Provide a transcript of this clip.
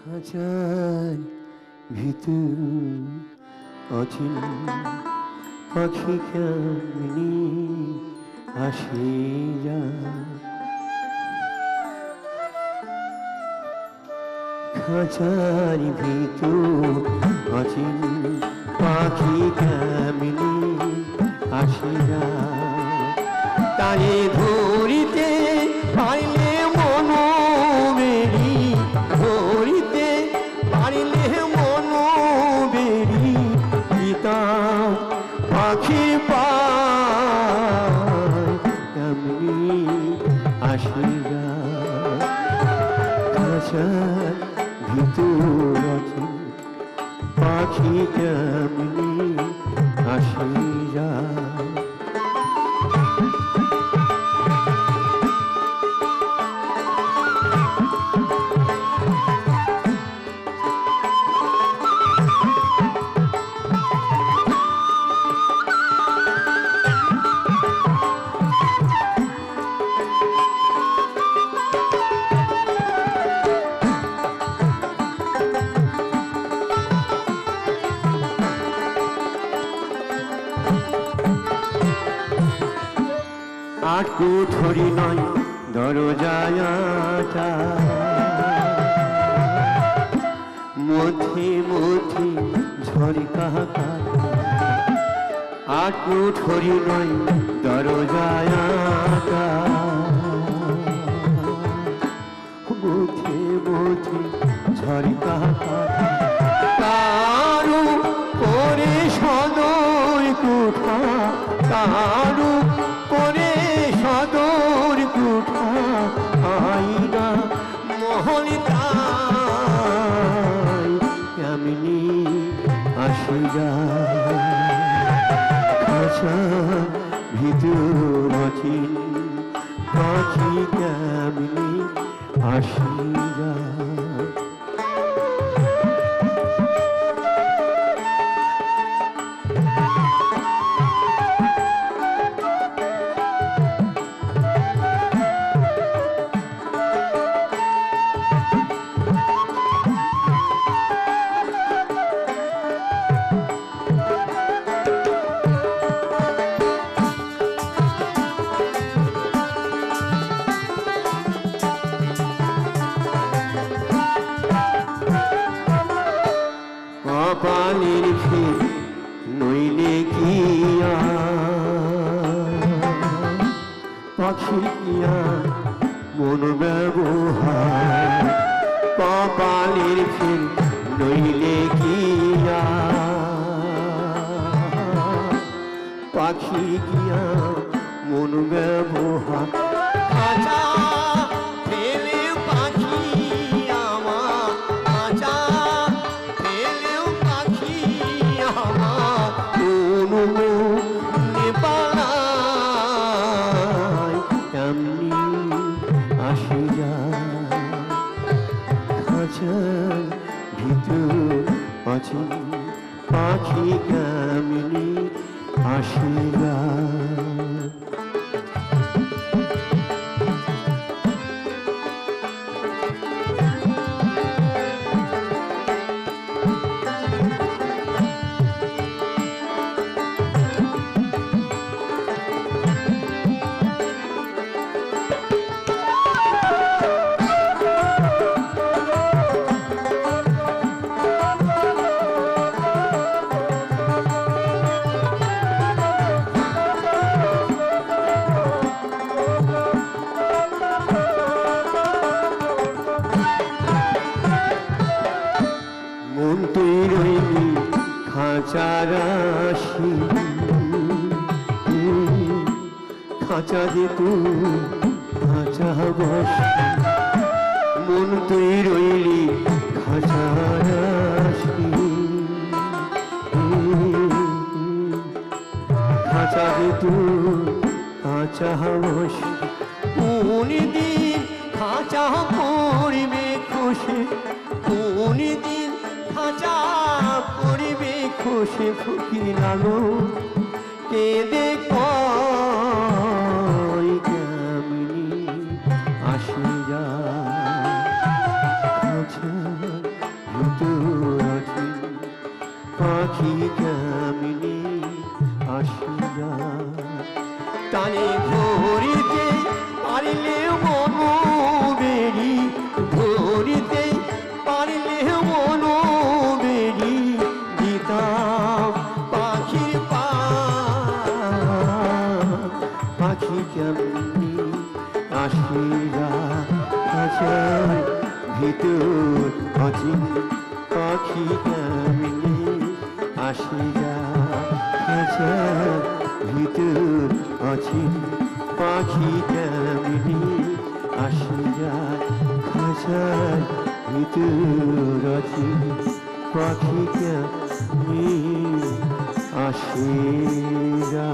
খাঁচার ভিতর অচিন পাখি কেমনি আসে যা খাঁচার ভিতর অচিন পাখি কেমনি আসে যা তারে ধরিতে খাঁচার ভিতর আছে পাখি কেমনি আসি যা আট কুঠরি নয় দরজায়াটা মধ্যে মধ্যে ঝড় কাহাকার আট কুঠরি নয় দরজায়াটা ঝড় কাহাকার কারু করে সদর কুঠা কারু ভিতর অচিন পাখি কেমনি আসি কপালের ফির নইলে কি পাখি কিয়া মন ব্যবহার? কপালের ফির নইলে কি পাখি গিয়া ভিতর আছে পাখি কামিনী আসে খাঁচারাশি খাঁচা যে তুই খাঁচা বস। মন তুই রইলি খাঁচারাশি। খাঁচা যে তুই খাঁচা বস। কোন দিন খাঁচা পড়বে খুশি? কোন দিন খাঁচা পড়বে খুশি ফুকি নাগো কেঁদে কেমনি আসি যা। আচ্ছা, পাখি কেমনি আসি আসিয়া হাজার ভিতর অচিন পাখি কেমনি? আসিয়া হাজার ভিতর অচিন পাখি কেমনি? আসিয়া হাজার ভিতর অচিন পাখি কেমনি? আসিয়া